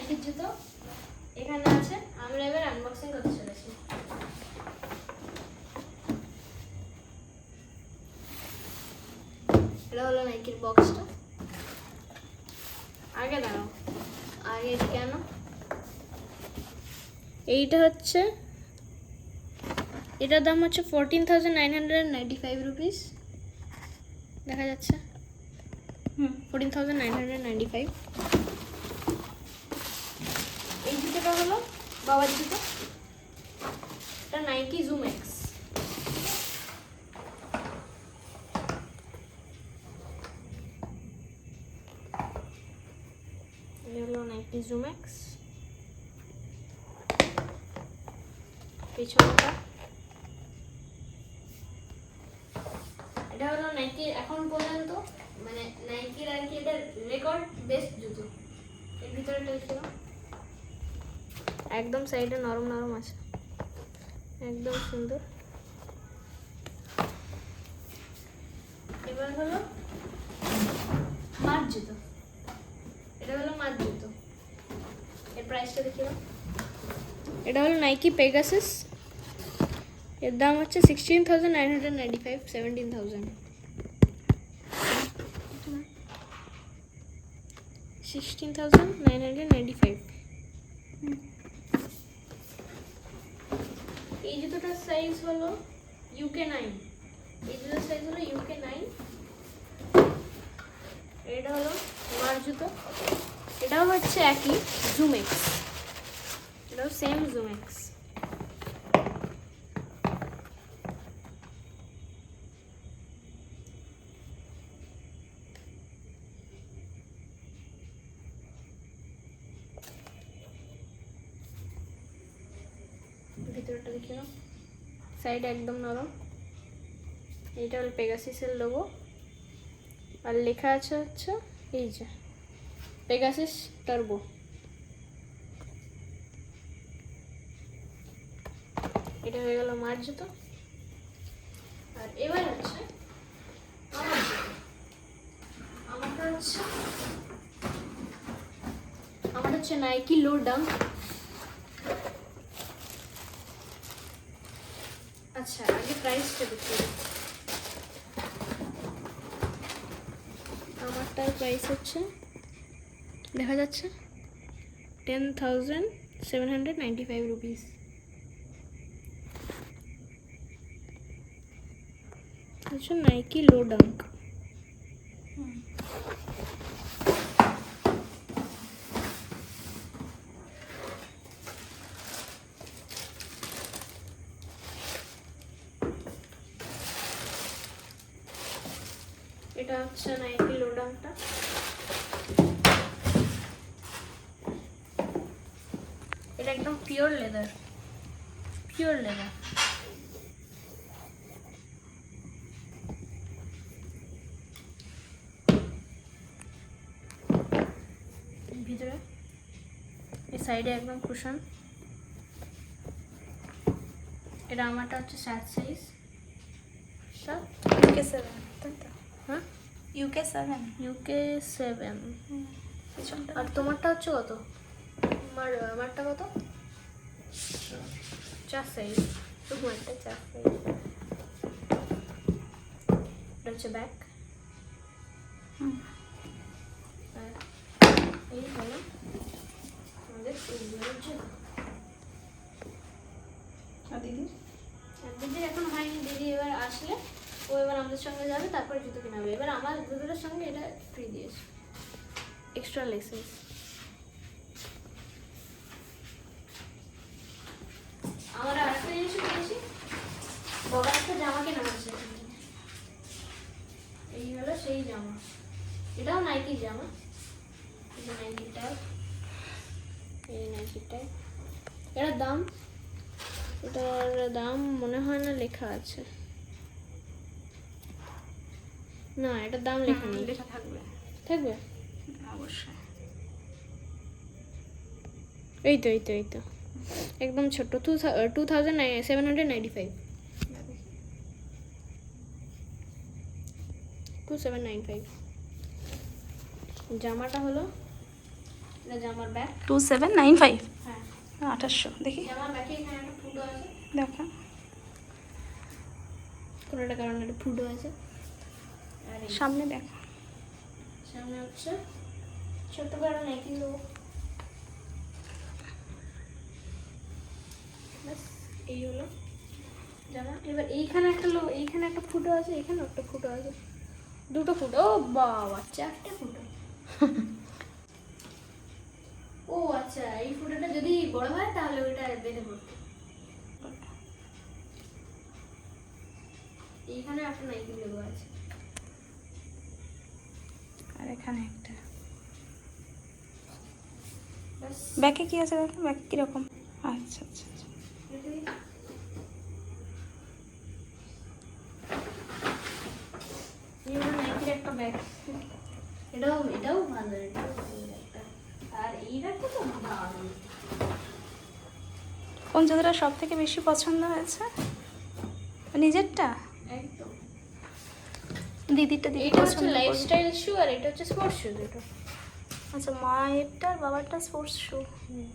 নাইকির জুতো। এখানে আছে। আমরা এবার আনবক্সিং করতে চলেছি। এটা হলো নাইকির বক্সটা আগে দাঁড়াও। আগে কেন? এইটা হচ্ছে এটার দাম হচ্ছে fourteen thousand nine hundred ninety five rupees দেখা যাচ্ছে। হুম। Fourteen thousand nine hundred ninety five জুতোটা হলো বাবার জুতো এটা নাইকি জুম এক্স হলো নাইকি জুম এক্স পিছনটা। এটা হলো নাইকি এখন পর্যন্ত মানে নাইকির আর কি এটা রেকর্ড বেস্ট জুতো। এর ভিতরেটা ছিল একদম সাইডে নরম নরম আছে। একদম সুন্দর। এবার হলো মার জুতো। এটা হলো মার জুতো। এর প্রাইসটা দেখিও এটা হলো নাইকি পেগাসাস এর দাম হচ্ছে sixteen thousand nine hundred ninety five seventeen thousand sixteen thousand nine hundred ninety five এই জুতোটার সাইজ হলো ইউকে নাইন এই জুতোর সাইজ হলো ইউকে নাইন এটা হলো মার জুতো। এটাও হচ্ছে একই জুমেক্স এটাও সেম জুমেক্স ভিতরটা দেখে নাও। সাইড একদম নরম। এইটা হলো পেগাসিসের লোগো আর লেখা আছে হচ্ছে এই যে পেগাসিস টার্বো এটা হয়ে গেল মার জুতো। আর এবার হচ্ছে আমার হচ্ছে আমার হচ্ছে নাইকি লো ডাঙ্ক আচ্ছা আগে প্রাইসটা দেখি। আমারটার প্রাইস হচ্ছে, দেখা যাচ্ছে ten thousand seven hundred ninety five rupees Nike low Dunk এটা হচ্ছে নাইকি লো ডাঙ্কটা এটা একদম পিওর লেদার পিওর লেদার ভিতরে, এই সাইডে একদম কুশন এটা আমারটা হচ্ছে সাত সাইজ সাত UK seven UK seven UK seven আর তোমারটা হচ্ছে কত? আমার আমারটা কত? চার সাইজ তোমারটা চার সাইজ এটা হচ্ছে ব্যাক এই হলো আমাদের দিদি? দিদির এখন হয়নি দিদি এবার আসলে ও এবার আমাদের সঙ্গে যাবে তারপরে জুতো কিনে হবে এবার আমার দুটোর সঙ্গে এটা ফ্রি দিয়েছে এক্সট্রা লেসেস আমার আরেকটা জিনিস কিনেছি। বাবার একটা জামা কেনা হচ্ছে এই হলো সেই জামা। এটাও নাইকির জামা। ট্যাগ এই ট্যাগ এটার দাম? এটার দাম মনে হয় না লেখা আছে। না এটার দাম লেখা নেই। লেখা থাকবে। থাকবে? অবশ্যই। এই তো এই তো এই তো। একদম ছোট্ট two two thousand seven hundred ninety five two seven nine five জামাটা হলো জামার bag two seven nine five হ্যাঁ। আঠাশশো দেখি। জামার ব্যাগে এখানে একটা ফুটো আছে। দেখা। কোনো একটা কারণে একটা ফুটো আছে। সামনে দেখ। সামনে হচ্ছে ছোট বড় এই হলো। জামা। এবার এইখানে একটা লো এইখানে একটা ফুটো আছে এখানে একটা ফুটো আছে। দুটো ফুটো? ও বাবা চারটে ফুটো। ও আচ্ছা এই ফুটোটা যদি বড় হয় তাহলে ওইটা বেঁধে এইখানে একটা নাইকি লোগো আছে। এখানে একটা। ব্যাকে কি আছে দেখো? ব্যাক কীরকম? আচ্ছা আচ্ছা আচ্ছা। একটা ব্যাগ। এটাও এটাও ভালো এটাও ভালো একটা। আর এই ব্যাগটা তো দারুণ। কোন জুতোটা সব থেকে বেশি পছন্দ হয়েছে? নিজেরটা? একদম। দিদিরটা দিদি এটা হচ্ছে পছন্দ লাইফস্টাইল শু আর এটা হচ্ছে স্পোর্টস শু দুটো। আচ্ছা মায়েরটা আর বাবারটা স্পোর্টস শু হুম।